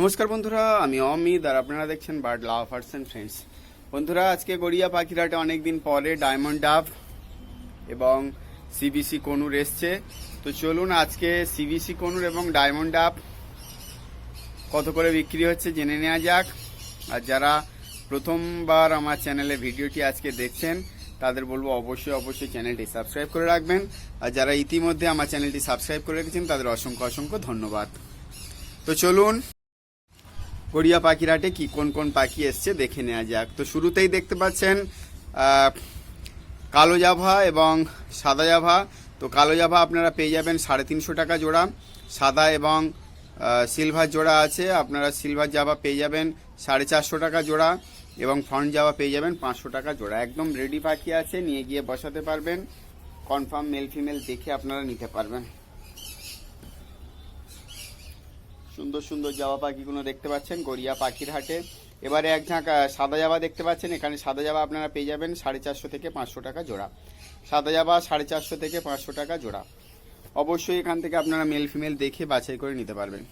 নমস্কার বন্ধুরা, আমি অমিত আর আপনারা দেখছেন বার্ড লাভার্স অ্যান্ড ফ্রেন্ডস বন্ধুরা, আজকে গড়িয়া পাখিরহাটে অনেকদিন পরে ডায়মন্ড ডাব এবং সিবিসি কনুর এসছে। তো চলুন আজকে সিবিসি কনুর এবং ডায়মন্ড ডাব কত করে বিক্রি হচ্ছে জেনে নেওয়া যাক। আর যারা প্রথমবার আমার চ্যানেলে ভিডিওটি আজকে দেখছেন, তাদের বলব অবশ্যই অবশ্যই চ্যানেলটি সাবস্ক্রাইব করে রাখবেন। আর যারা ইতিমধ্যে আমার চ্যানেলটি সাবস্ক্রাইব করে রেখেছেন, তাদের অসংখ্য অসংখ্য ধন্যবাদ। তো চলুন গড়িয়া পাখিরহাটে কি কোন কোন পাখি এসছে দেখে নেওয়া যাক। তো শুরুতেই দেখতে পাচ্ছেন কালো জাভা এবং সাদা জাভা। তো কালো জাভা আপনারা পেয়ে যাবেন সাড়ে তিনশো টাকা জোড়া। সাদা এবং সিলভার জোড়া আছে, আপনারা সিলভার জাভা পেয়ে যাবেন সাড়ে চারশো টাকা জোড়া এবং ফ্রন্ট জাভা পেয়ে যাবেন পাঁচশো টাকা জোড়া। একদম রেডি পাখি আছে, নিয়ে গিয়ে বসাতে পারবেন। কনফার্ম মেল ফিমেল দেখে আপনারা নিতে পারবেন। সুন্দর সুন্দর জাবা পাখিগুলো দেখতে পাচ্ছেন, গড়িয়া পাখির হাটে। এবারে এক ঝাঁক সাদা জাবা দেখতে পাচ্ছেন, এখানে সাদা জাবা আপনারা পেয়ে যাবেন সাড়ে চারশো থেকে পাঁচশো টাকা জোড়া। সাদা জাবা সাড়ে চারশো থেকে পাঁচশো টাকা জোড়া। অবশ্যই এখান থেকে আপনারা মেল ফিমেল দেখে বাছাই করে নিতে পারবেন।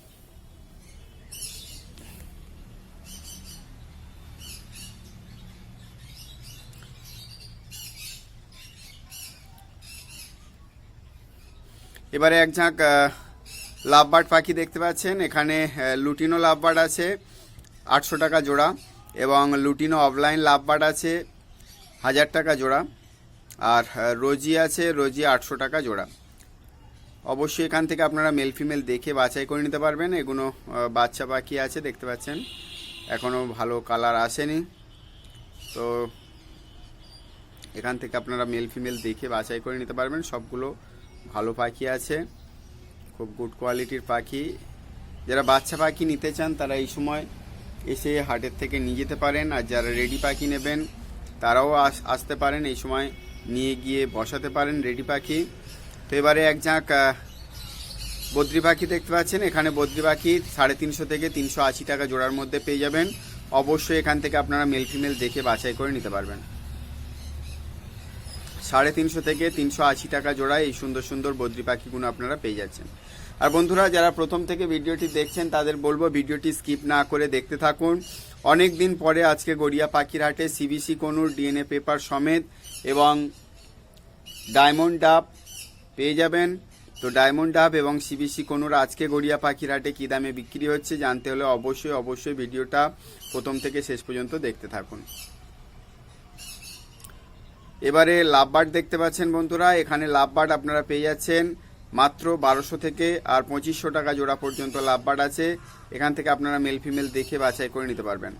এবারে এক ঝাঁক লাভবার্ড পাখি দেখতে পাচ্ছেন। এখানে লুটিনো লাভবার্ড আছে, আটশো টাকা জোড়া, এবং লুটিনো অফলাইন লাভবার্ড আছে, হাজার টাকা জোড়া, আর রোজি আছে, রোজি আটশো টাকা জোড়া। অবশ্যই এখান থেকে আপনারা মেল ফিমেল দেখে বাছাই করে নিতে পারবেন। এগুলো বাচ্চা পাখি আছে, দেখতে পাচ্ছেন। এখনও ভালো কালার আসেনি। তো, এখান থেকে আপনারা মেল ফিমেল দেখে বাছাই করে নিতে পারবেন। সবগুলো ভালো পাখি আছে। খুব গুড কোয়ালিটির পাখি। যারা বাচ্চা পাখি নিতে চান, তারা এই সময় এসে হাটের থেকে নিয়ে যেতে পারেন। আর যারা রেডি পাখি নেবেন, তারাও আস- আসতে পারেন। এই সময় নিয়ে গিয়ে বসাতে পারেন রেডি পাখি। তো এবারে এক ঝাঁক বদ্রি পাখি দেখতে পাচ্ছেন। এখানে বদ্রি পাখি সাড়ে তিনশো থেকে তিনশো আশি টাকা জোড়ার মধ্যে পেয়ে যাবেন। অবশ্যই এখান থেকে আপনারা মেল ফিমেল দেখে বাছাই করে নিতে পারবেন। সাড়ে তিনশো থেকে তিনশো আশি টাকা জোড়ায় এই সুন্দর সুন্দর বদ্রি পাখিগুলো আপনারা পেয়ে যাচ্ছেন। আর বন্ধুরা, যারা প্রথম থেকে ভিডিওটি দেখছেন, তাদের বলব ভিডিওটি স্কিপ না করে দেখতে থাকুন। অনেক দিন পরে আজকে গড়িয়া পাখির হাটে সিবিসি কনুর ডিএনএ পেপার সমেত এবং ডায়মন্ড ডাব পেয়ে যাবেন। তো ডায়মন্ড ডাব এবং সিবিসি কনুর আজকে গড়িয়া পাখির হাটে কী দামে বিক্রি হচ্ছে জানতে হলে অবশ্যই অবশ্যই ভিডিওটা প্রথম থেকে শেষ পর্যন্ত দেখতে থাকুন। এবারে লাভবার্ড দেখতে পাচ্ছেন বন্ধুরা, এখানে লাভবার্ড আপনারা পেয়ে যাচ্ছেন। মাত্র বারোশো থেকে আর পঁচিশশো টাকা জোড়া পর্যন্ত লাভবার্ড আছে। এখান থেকে আপনারা মেল ফিমেল দেখে বাছাই করে নিতে পারবেন।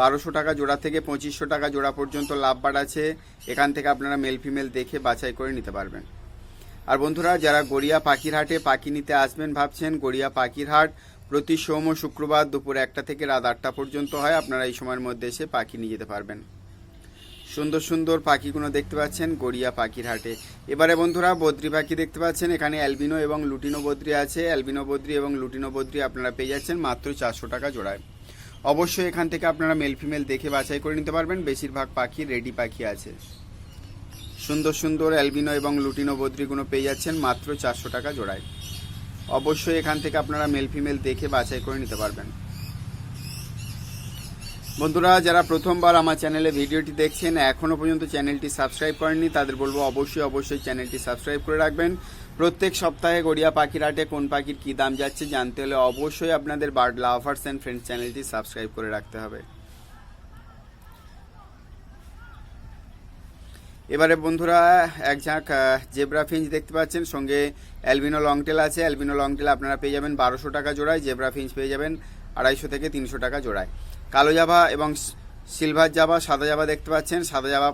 বারোশো টাকা জোড়া থেকে পঁচিশশো টাকা জোড়া পর্যন্ত লাভবার্ড আছে। এখান থেকে আপনারা মেল ফিমেল দেখে বাছাই করে নিতে পারবেন। আর বন্ধুরা, যারা গড়িয়া পাখির হাটে পাখি নিতে আসবেন ভাবছেন, গড়িয়া পাখির হাট প্রতি সোম ও শুক্রবার দুপুর একটা থেকে রাত আটটা পর্যন্ত হয়। আপনারা এই সময়ের মধ্যে এসে পাখি নিয়ে যেতে পারবেন। সুন্দর সুন্দর পাখিগুলো দেখতে পাচ্ছেন, গড়িয়া পাখির হাটে। এবারে বন্ধুরা, বদ্রি পাখি দেখতে পাচ্ছেন, এখানে অ্যালবিনো এবং লুটিনো বদ্রি আছে। অ্যালবিনো বদ্রি এবং লুটিনো বদ্রি আপনারা পেয়ে যাচ্ছেন মাত্র চারশো টাকা জোড়ায়। অবশ্যই এখান থেকে আপনারা মেল ফিমেল দেখে বাছাই করে নিতে পারবেন। বেশিরভাগ পাখি রেডি পাখি আছে। সুন্দর সুন্দর অ্যালবিনো এবং লুটিনো বদ্রিগুলো পেয়ে যাচ্ছেন মাত্র চারশো টাকা জোড়ায়। অবশ্যই এখান থেকে আপনারা মেল ফিমেল দেখে বাছাই করে নিতে পারবেন। বন্ধুরা, যারা প্রথমবার আমার চ্যানেলে ভিডিওটি দেখছেন এখনও পর্যন্ত চ্যানেলটি সাবস্ক্রাইব করেননি, তাদের বলব অবশ্যই অবশ্যই চ্যানেলটি সাবস্ক্রাইব করে রাখবেন। প্রত্যেক সপ্তাহে গড়িয়া পাখির হাটে কোন পাখির কী দাম যাচ্ছে জানতে হলে অবশ্যই আপনাদের বার্ড লাভার্স অ্যান্ড ফ্রেন্ডস চ্যানেলটি সাবস্ক্রাইব করে রাখতে হবে। এবারে বন্ধুরা, এক ঝাঁক জেব্রা ফিঞ্চ দেখতে পাচ্ছেন, সঙ্গে অ্যালবিনো লংটেল আছে। অ্যালবিনো লংটেল আপনারা পেয়ে যাবেন বারোশো টাকা জোড়ায়, জেব্রা ফিঞ্চ পেয়ে যাবেন আড়াইশো থেকে তিনশো টাকা জোড়ায়। কালো জাভা এবং সিলভার জাভা সাদা জাভা দেখতে পাচ্ছেন। সাদা জাভা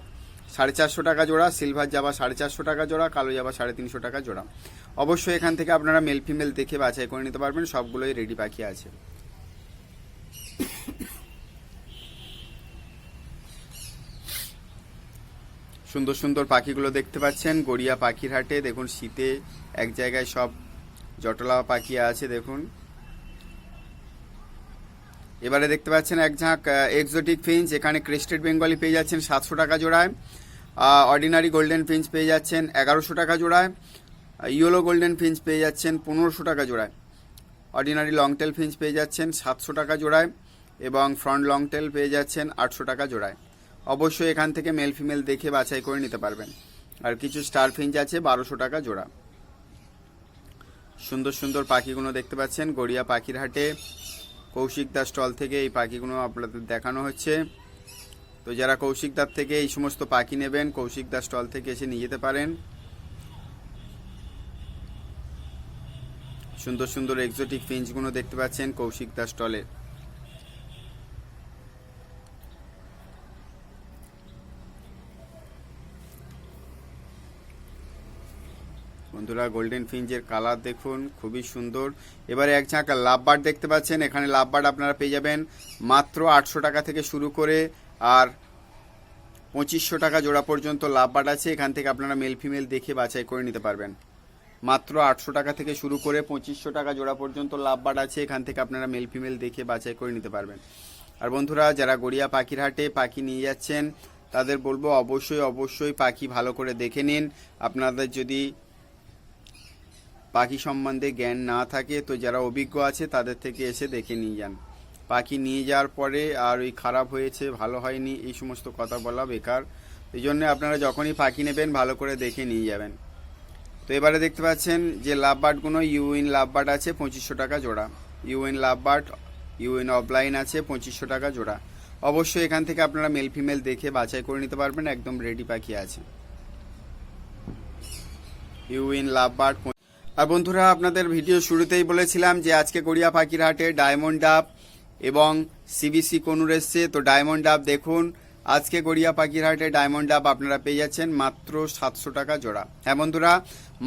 সাড়ে চারশো টাকা জোড়া, সিলভার জাভা সাড়ে চারশো টাকা জোড়া, কালো জাভা সাড়ে তিনশো টাকা জোড়া। অবশ্যই এখান থেকে আপনারা মেল ফিমেল দেখে বাছাই করে নিতে পারবেন, সবগুলোই রেডি পাখি আছে। সুন্দর সুন্দর পাখিগুলো দেখতে পাচ্ছেন, গড়িয়া পাখির হাটে। দেখুন, শীতে এক জায়গায় সব জটলা পাখি আছে, দেখুন। এবারে দেখতে পাচ্ছেন এক ঝাঁক এক্সোটিক ফিঞ্চ এখানে ক্রেস্টেড বেঙ্গলি পেয়ে যাচ্ছেন সাতশো টাকা জোড়ায়। অর্ডিনারি গোল্ডেন ফিঞ্চ পেয়ে যাচ্ছেন এগারোশো টাকা জোড়ায়। ইয়েলো গোল্ডেন ফিঞ্চ পেয়ে যাচ্ছেন পনেরোশো টাকা জোড়ায়। অর্ডিনারি লং টেল ফিঞ্চ পেয়ে যাচ্ছেন সাতশো টাকা জোড়ায় এবং ফ্রন্ট লং টেল পেয়ে যাচ্ছেন আটশো টাকা জোড়ায়। অবশ্যই এখান থেকে মেল ফিমেল দেখে বাছাই করে নিতে পারবেন। আর কিছু স্টার ফিঞ্চ আছে, বারোশো টাকা জোড়া। সুন্দর সুন্দর পাখিগুলো দেখতে পাচ্ছেন, গড়িয়া পাখির হাটে। কৌশিক দাস স্টল থেকে এই পাখিগুলো আপনাদের দেখানো হচ্ছে। তো যারা কৌশিক দার থেকে এই সমস্ত পাখি নেবেন, কৌশিক দাস স্টল থেকে এসে নিয়ে যেতে পারেন। সুন্দর সুন্দর এক্সোটিক ফিঞ্চগুলো দেখতে পাচ্ছেন কৌশিক দাস স্টলে। বন্ধুরা গোল্ডেন ফিঞ্চের কালার দেখুন, খুবই সুন্দর। এবারে এক ঝাঁক লাভবার্ড দেখতে পাচ্ছেন। এখানে লাভবার্ড আপনারা পেয়ে যাবেন মাত্র আটশো টাকা থেকে শুরু করে আর পঁচিশশো টাকা জোড়া পর্যন্ত লাভবার্ড আছে। এখান থেকে আপনারা মেল ফিমেল দেখে বাছাই করে নিতে পারবেন। মাত্র আটশো টাকা থেকে শুরু করে পঁচিশশো টাকা জোড়া পর্যন্ত লাভবার্ড আছে। এখান থেকে আপনারা মেল ফিমেল দেখে বাছাই করে নিতে পারবেন। আর বন্ধুরা, যারা গড়িয়া পাখির হাটে পাখি নিয়ে যাচ্ছেন, তাদের বলব অবশ্যই অবশ্যই পাখি ভালো করে দেখে নিন। আপনাদের যদি পাখি সম্বন্ধে জ্ঞান না থাকে, তো যারা অভিজ্ঞ আছে তাদের থেকে এসে দেখে নিয়ে যান। পাখি নিয়ে যাওয়ার পরে আর ওই খারাপ হয়েছে, ভালো হয়নি, এই সমস্ত কথা বলা বেকার। এই জন্য আপনারা যখনই পাখি নেবেন, ভালো করে দেখে নিয়ে যাবেন। তো এবারে দেখতে পাচ্ছেন যে লাভ বার্ডগুলো ইউইন লাভ বার্ড আছে পঁচিশশো টাকা জোড়া। ইউইন লাভ বার্ড ইউইন অফলাইন আছে পঁচিশশো টাকা জোড়া। অবশ্যই এখান থেকে আপনারা মেল ফিমেল দেখে বাছাই করে নিতে পারবেন, একদম রেডি পাখি আছে। ইউইন লাভ বার্ড আর বন্ধুরা, আপনাদের ভিডিও শুরুতেই বলেছিলাম যে আজকে গড়িয়া পাখির হাটে ডায়মন্ড ডাব এবং সিবিসি কনুর এসছে। তো ডায়মন্ড ডাব দেখুন, আজকে গড়িয়া পাখিরহাটে ডায়মন্ড ডাব আপনারা পেয়ে যাচ্ছেন মাত্র সাতশো টাকা জোড়া। হ্যাঁ বন্ধুরা,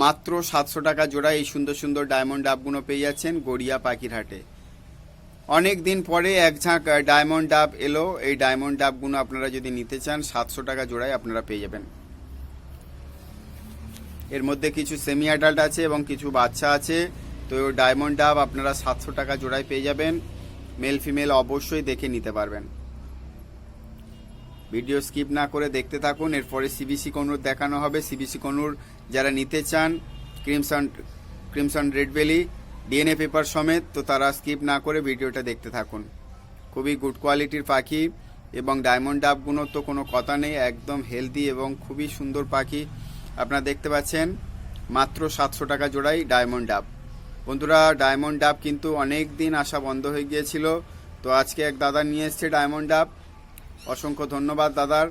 মাত্র সাতশো টাকা জোড়া এই সুন্দর সুন্দর ডায়মন্ড ডাবগুলো পেয়ে যাচ্ছেন গড়িয়া পাখিরহাটে অনেক দিন পরে এক ঝাঁক ডায়মন্ড ডাব এলো। এই ডায়মন্ড ডাবগুলো আপনারা যদি নিতে চান, সাতশো টাকা জোড়ায় আপনারা পেয়ে যাবেন। এর মধ্যে কিছু সেমি অ্যাডাল্ট আছে এবং কিছু বাচ্চা আছে। তো ডায়মন্ড ডাব আপনারা সাতশো টাকা জোড়ায় পেয়ে যাবেন। মেল ফিমেল অবশ্যই দেখে নিতে পারবেন। ভিডিও স্কিপ না করে দেখতে থাকুন। এরপরে সিবিসি কনুর দেখানো হবে। সিবিসি কনুর যারা নিতে চান crimson crimson red belly DNA paper সমেত, তো তারা স্কিপ না করে ভিডিওটা দেখতে থাকুন। খুবই গুড কোয়ালিটির পাখি এবং ডায়মন্ড ডাবগুলো তো কোনো কথা নেই। একদম হেলদি এবং খুবই সুন্দর পাখি। আপনারা দেখতে পাচ্ছেন, মাত্র সাতশো টাকা জোড়াই ডায়মন্ড ডাব। বন্ধুরা, ডায়মন্ড ডাব কিন্তু অনেক দিন আসা বন্ধ হয়ে গিয়েছিল। তো আজকে এক দাদা নিয়ে এসছে ডায়মন্ড ডাব। অসংখ্য ধন্যবাদ দাদার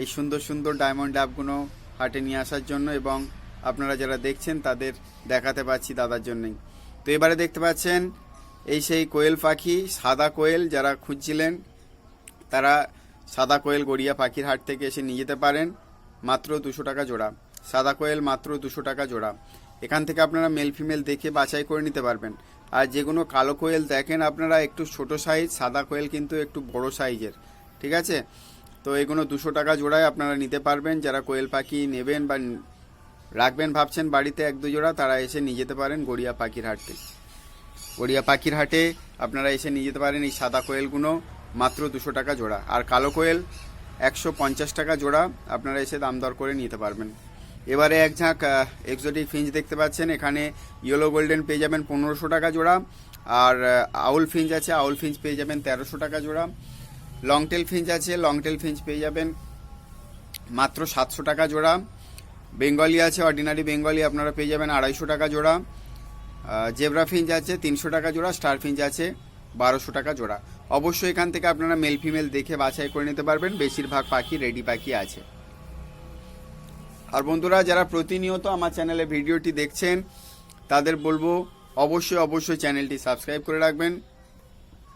এই সুন্দর সুন্দর ডায়মন্ড ডাবগুলো হাটে নিয়ে আসার জন্য এবং আপনারা যারা দেখছেন তাদের দেখাতে পাচ্ছি দাদার জন্যই। তো এবারে দেখতে পাচ্ছেন, এই সেই কোয়েল পাখি, সাদা কোয়েল যারা খুঁজছিলেন, তারা সাদা কোয়েল গড়িয়া পাখির হাট থেকে এসে নিয়ে যেতে পারেন। মাত্র দুশো টাকা জোড়া। সাদা কোয়েল মাত্র দুশো টাকা জোড়া। এখান থেকে আপনারা মেল ফিমেল দেখে বাছাই করে নিতে পারবেন। আর যেগুলো কালো কোয়েল দেখেন আপনারা, একটু ছোট সাইজ সাদা কোয়েল কিন্তু একটু বড় সাইজের ঠিক আছে? তো এগুলো দুশো টাকা জোড়ায় আপনারা নিতে পারবেন। যারা কোয়েল পাখি নেবেন বা রাখবেন ভাবছেন বাড়িতে এক দু জোড়া, তারা এসে নিয়ে যেতে পারেন গড়িয়া পাখির হাটে। গড়িয়া পাখির হাটে আপনারা এসে নিয়ে যেতে পারেন এই সাদা কোয়েলগুলো, মাত্র দুশো টাকা জোড়া। আর কালো কোয়েল একশো পঞ্চাশ টাকা জোড়া আপনারা এসে দাম দর করে নিতে পারবেন। এবারে এক ঝাঁক এক্সোটিক ফিঞ্চ দেখতে পাচ্ছেন। এখানে ইয়েলো গোল্ডেন পেয়ে যাবেন পনেরোশো টাকা জোড়া। আর আউল ফিঞ্চ আছে, আউল ফিঞ্চ পেয়ে যাবেন তেরোশো টাকা জোড়া। লং টেল ফিঞ্চ আছে লং টেল ফিঞ্চ পেয়ে যাবেন মাত্র সাতশো টাকা জোড়া। বেঙ্গলি আছে অর্ডিনারি বেঙ্গলি আপনারা পেয়ে যাবেন আড়াইশো টাকা জোড়া। জেব্রা ফিঞ্চ আছে, তিনশো টাকা জোড়া। স্টার ফিঞ্চ আছে, বারোশো টাকা জোড়া। অবশ্যই এখান থেকে আপনারা মেল ফিমেল দেখে বাছাই করে নিতে পারবেন। বেশিরভাগ পাখি রেডি পাখি আছে। আর বন্ধুরা, যারা প্রতিনিয়ত আমার চ্যানেলে ভিডিওটি দেখছেন, তাদের বলব অবশ্যই অবশ্যই চ্যানেলটি সাবস্ক্রাইব করে রাখবেন।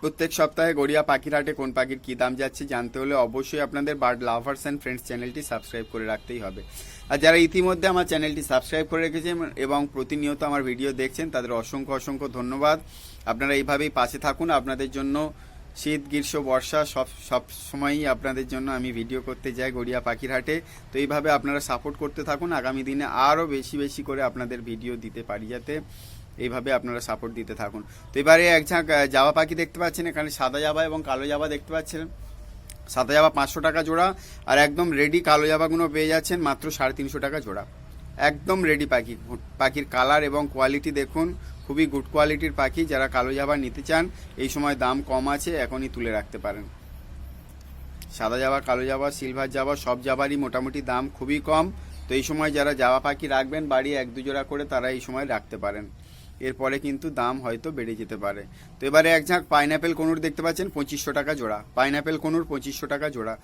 প্রত্যেক সপ্তাহে গড়িয়া পাখির হাটে কোন পাখির কী দাম যাচ্ছে জানতে হলে অবশ্যই আপনাদের বার্ড লাভার্স অ্যান্ড ফ্রেন্ডস চ্যানেলটি সাবস্ক্রাইব করে রাখতেই হবে। আর যারা ইতিমধ্যে আমার চ্যানেলটি সাবস্ক্রাইব করে রেখেছেন এবং প্রতিনিয়ত আমার ভিডিও দেখছেন, তাদের অসংখ্য অসংখ্য ধন্যবাদ। আপনারা এইভাবেই পাশে থাকুন। আপনাদের জন্য শীত, গ্রীষ্ম, বর্ষা সব সব সময়ই আপনাদের জন্য আমি ভিডিও করতে যাই গড়িয়া পাখির হাটে তো এইভাবে আপনারা সাপোর্ট করতে থাকুন। আগামী দিনে আরও বেশি বেশি করে আপনাদের ভিডিও দিতে পারি যাতে এইভাবে আপনারা সাপোর্ট দিতে থাকুন। তো এবারে এক ঝাঁক জাবা পাখি দেখতে পাচ্ছেন এখানে, সাদা জাবা এবং কালো জাবা দেখতে পাচ্ছেন। সাদা জাবা পাঁচশো টাকা জোড়া আর একদম রেডি কালো জাবাগুলো পেয়ে যাচ্ছেন মাত্র সাড়ে তিনশো টাকা জোড়া। একদম রেডি পাখি, পাখির কালার এবং কোয়ালিটি দেখুন। খুবই গুড কোয়ালিটির পাখি, যারা কালো জাবা নিতে চান, এই সময় দাম কম আছে, এখনই তুলে রাখতে পারেন। সাদা জাবা কালো জাবা সিলভার জাবা সব জাবারই মোটামুটি দাম খুবই কম। তো এই সময় যারা জাবা পাখি রাখবেন, বাড়ি এক দুজোড়া করে তারা এই সময় রাখতে পারেন। এরপরে কিন্তু দাম হয়তো বেড়ে যেতে পারে। তো এবারে এক ঝাঁক পাইনাপেল কনুর দেখতে পাচ্ছেন, পঁচিশশো টাকা জোড়া। পাইনাপেল কনুর পঁচিশশো টাকা জোড়া।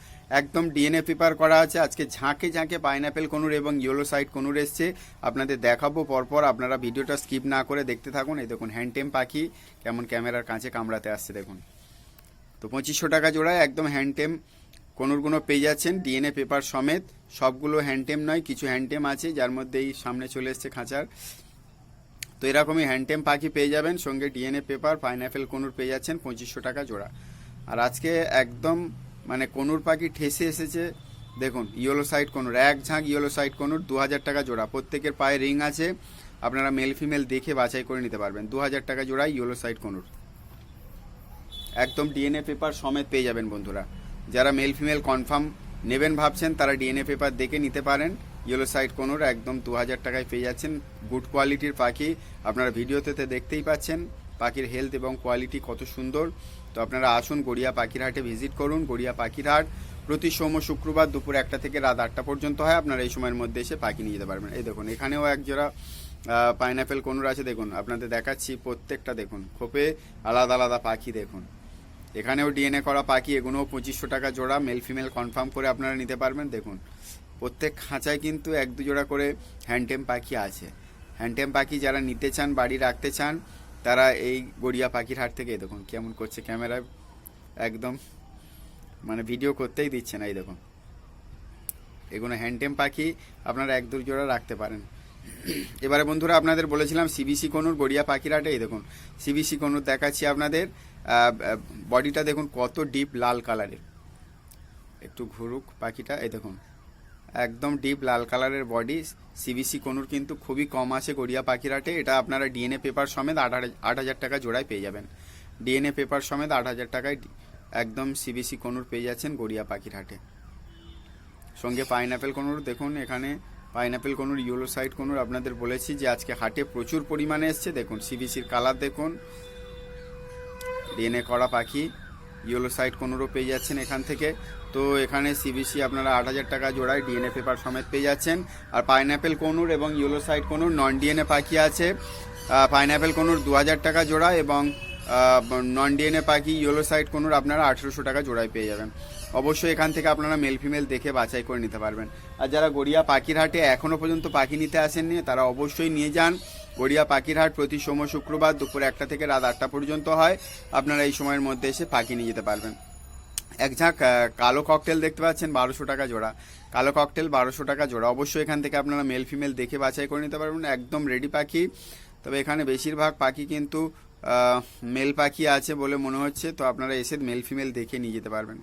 একদম ডিএনএ পেপার করা আছে, আজকে ঝাঁকে ঝাঁকে পাইনাপেল কনুর এবং ইয়েলো সাইড কনুর এসছে। আপনাদের দেখাবো পরপর, আপনারা ভিডিওটা স্কিপ না করে দেখতে থাকুন। এই দেখুন হ্যান্ডটেম পাখি, কেমন ক্যামেরার কাছে কামড়াতে আসছে, দেখুন। তো পঁচিশশো টাকা জোড়ায় একদম হ্যান্ডটেম কোনোরগুলো পেয়ে যাচ্ছেন ডিএনএ পেপার সমেত। সবগুলো হ্যান্ডটেম নয়, কিছু হ্যান্ডটেম আছে, যার মধ্যে এই সামনে চলে এসছে খাঁচার। তো এরকমই হ্যান্ডটেম পাখি পেয়ে যাবেন, সঙ্গে ডিএনএ পেপার পাইনাপেল কোনুর পেয়ে যাচ্ছেন, পঁচিশশো টাকা জোড়া। আর আজকে একদম মানে কোনুর পাখি ঠেসে এসেছে, দেখুন ইয়েলো সাইড কোনুর, এক ঝাঁক ইয়েলো সাইড কোনুর দু হাজার টাকা জোড়া। প্রত্যেকের পায়ে রিং আছে, আপনারা মেল ফিমেল দেখে বাছাই করে নিতে পারবেন। দু হাজার টাকা জোড়া ইয়েলো সাইড কোনুর। একদম ডিএনএ পেপার সমেত পেয়ে যাবেন বন্ধুরা। যারা মেল ফিমেল কনফার্ম নেবেন ভাবছেন, তারা ডিএনএ পেপার দেখে নিতে পারেন। ইয়েলো সাইড কোনোর একদম দু হাজার টাকায় পেয়ে যাচ্ছেন। গুড কোয়ালিটির পাখি আপনারা ভিডিওতে দেখতেই পাচ্ছেন। পাখির হেলথ এবং কোয়ালিটি কত সুন্দর। তো আপনারা আসুন গড়িয়া পাখির হাটে ভিজিট করুন, গড়িয়া পাখির হাট। প্রতি সোম শুক্রবার দুপুর একটা থেকে রাত আটটা পর্যন্ত হয়। আপনারা এই সময়ের মধ্যে এসে পাখি নিয়ে যেতে পারবেন। এই দেখুন, এখানেও এক জোড়া পাইনাপেল কোনোর আছে। দেখুন, আপনাদের দেখাচ্ছি প্রত্যেকটা। দেখুন, খোপে আলাদা আলাদা পাখি। দেখুন, এখানেও ডিএনএ করা পাখি। এগুলোও পঁচিশশো টাকা জোড়া। মেল ফিমেল কনফার্ম করে আপনারা নিতে পারবেন। দেখুন প্রত্যেক খাঁচায় কিন্তু এক দু জোড়া করে হ্যান্ডটেম পাখি আছে। হ্যান্ডটেম পাখি যারা নিতে চান, বাড়ি রাখতে চান, তারা এই গড়িয়া পাখির হাট থেকে দেখুন কেমন করছে ক্যামেরায় একদম মানে ভিডিও করতেই দিচ্ছে না, এই দেখুন। এগুলো হ্যান্ডটেম পাখি, আপনারা এক দু জোড়া রাখতে পারেন। এবারে বন্ধুরা আপনাদের বলেছিলাম সিবিসি কনুর গড়িয়া পাখির হাটে, এই দেখুন, সিবিসি কনুর দেখাচ্ছি আপনাদের। বডিটা দেখুন কত ডিপ লাল কালারের একটু ঘুরুক পাখিটা, এই দেখুন। একদম ডিপ লাল কালারের বডি সিবিসি কনুর কিন্তু খুবই কম আছে গড়িয়া পাখির হাটে। এটা আপনারা ডিএনএ পেপার সমেত আট হাজার টাকা জোড়ায় পেয়ে যাবেন। ডিএনএ পেপার সমেত আট হাজার টাকায় একদম সিবিসি কনুর পেয়ে যাচ্ছেন গড়িয়া পাখির হাটে। সঙ্গে পাইনাপেল কনুর, দেখুন এখানে pineapple conure yellow side conure আপনাদের বলেছি যে আজকে হাটে প্রচুর পরিমাণে এসছে। দেখুন সিবিসির কালার দেখুন। ডিএনএ করা পাখি। ইয়েলো সাইড কোনোরও পেয়ে যাচ্ছেন এখান থেকে। তো এখানে সিবিসি আপনারা আট হাজার টাকা জোড়ায় ডিএনএ পেপার সমেত পেয়ে যাচ্ছেন। আর পাইনাপেল কোনুর এবং yellow side conure non DNA পাখি আছে। পাইনাপেল কোনুর দু হাজার টাকা জোড়া এবং নন ডিএনএ পাখি ইয়েলো সাইড কোনুর আপনারা আঠেরোশো টাকা জোড়ায় পেয়ে যাবেন। অবশ্যই এখান থেকে আপনারা মেল ফিমেল দেখে বাছাই করে নিতে পারবেন। আর যারা গড়িয়া পাখির হাটে এখনও পর্যন্ত পাখি নিতে আসেননি, তারা অবশ্যই নিয়ে যান। গড়িয়া পাখির হাট প্রতি সোম শুক্রবার দুপুর একটা থেকে রাত আটটা পর্যন্ত হয়। আপনারা এই সময়ের মধ্যে এসে পাখি নিয়ে যেতে পারবেন। এক ঝাঁক কালো ককটেল দেখতে পাচ্ছেন, বারোশো টাকা জোড়া। কালো ককটেল, বারোশো টাকা জোড়া। অবশ্যই এখান থেকে আপনারা মেল ফিমেল দেখে বাছাই করে নিতে পারবেন। একদম রেডি পাখি। তবে এখানে বেশিরভাগ পাখি কিন্তু মেল পাখি আছে বলে মনে হচ্ছে। তো আপনারা এসে মেল ফিমেল দেখে নিয়ে যেতে পারবেন।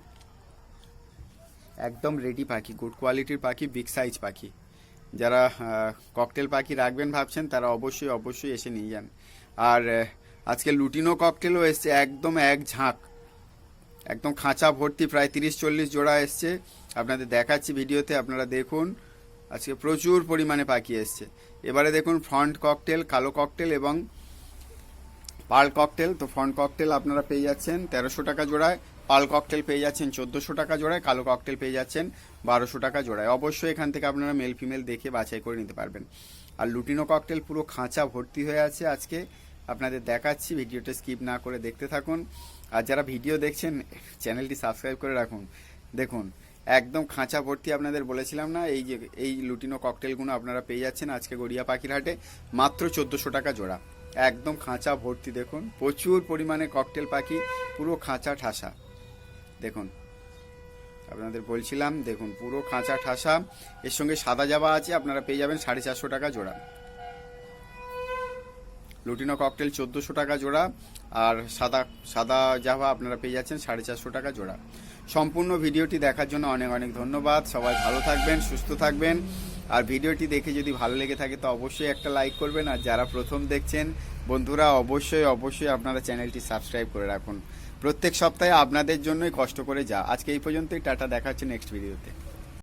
একদম রেডি পাখি। গুড কোয়ালিটির পাখি বিগ সাইজ পাখি। যারা ককটেল পাখি রাখবেন ভাবছেন, তারা অবশ্যই অবশ্যই এসে নিয়ে যান। আর আজকে লুটিনো ককটেলও এসছে, একদম এক ঝাঁক। একদম খাঁচা ভর্তি, প্রায় তিরিশ চল্লিশ জোড়া এসছে। আপনাদের দেখাচ্ছি ভিডিওতে, আপনারা দেখুন। আজকে প্রচুর পরিমাণে পাখি এসছে। এবারে দেখুন, ফ্রন্ট ককটেল, কালো ককটেল এবং পাল ককটেল। তো ফ্রন্ট ককটেল আপনারা পেয়ে যাচ্ছেন তেরোশো টাকা জোড়ায়। পাল ককটেল পেয়ে যাচ্ছেন চোদ্দোশো টাকা জোড়ায়, কালো ককটেল পেয়ে যাচ্ছেন বারোশো টাকা জোড়ায়। অবশ্যই এখান থেকে আপনারা মেল ফিমেল দেখে বাছাই করে নিতে পারবেন। আর লুটিনো ককটেল পুরো খাঁচা ভর্তি হয়ে আছে আজকে। আপনাদের দেখাচ্ছি, ভিডিওটা স্কিপ না করে দেখতে থাকুন। আর যারা ভিডিও দেখছেন চ্যানেলটি সাবস্ক্রাইব করে রাখুন। দেখুন, একদম খাঁচা ভর্তি আপনাদের বলেছিলাম না, এই যে, এই লুটিনো ককটেলগুলো আপনারা পেয়ে যাচ্ছেন আজকে গড়িয়া পাখির হাটে মাত্র চোদ্দোশো টাকা জোড়া। একদম খাঁচা ভর্তি দেখুন। প্রচুর পরিমাণে ককটেল পাখি, পুরো খাঁচা ঠাসা। দেখুন, আপনাদের বলছিলাম, দেখুন, পুরো খাঁচা ঠাসা, এর সঙ্গে সাদা জাবা আছে, আপনারা পেয়ে যাবেন সাড়ে চারশো টাকা জোড়া। লুটিনো ককটেল চোদ্দোশো টাকা জোড়া, আর সাদা সাদা জাভা আপনারা পেয়ে যাচ্ছেন সাড়ে চারশো টাকা জোড়া। সম্পূর্ণ ভিডিওটি দেখার জন্য অনেক অনেক ধন্যবাদ। সবাই ভালো থাকবেন, সুস্থ থাকবেন। আর ভিডিওটি দেখে যদি ভালো লেগে থাকে, তো অবশ্যই একটা লাইক করবেন। আর যারা প্রথম দেখছেন, বন্ধুরা, অবশ্যই অবশ্যই আপনারা চ্যানেলটি সাবস্ক্রাইব করে রাখুন। প্রত্যেক সপ্তাহে আপনাদের জন্যই কষ্ট করে যা। আজকে এই পর্যন্তই টাটা দেখাচ্ছে নেক্সট ভিডিওতে